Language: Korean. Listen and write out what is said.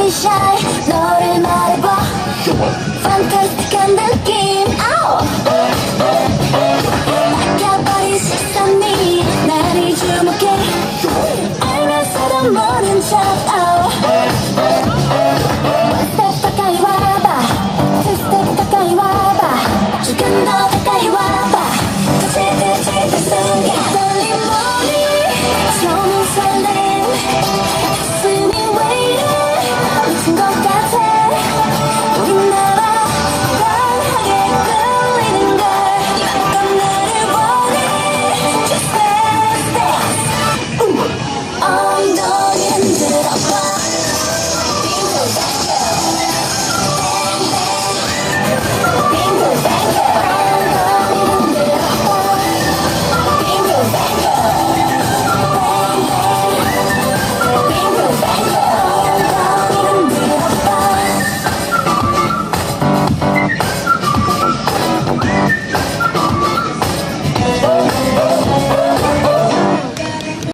be shy. 너를 말해봐. Fantastic한 느낌. Oh. 바뀌어버린 식선이 나를 주목해 알면서도 몰라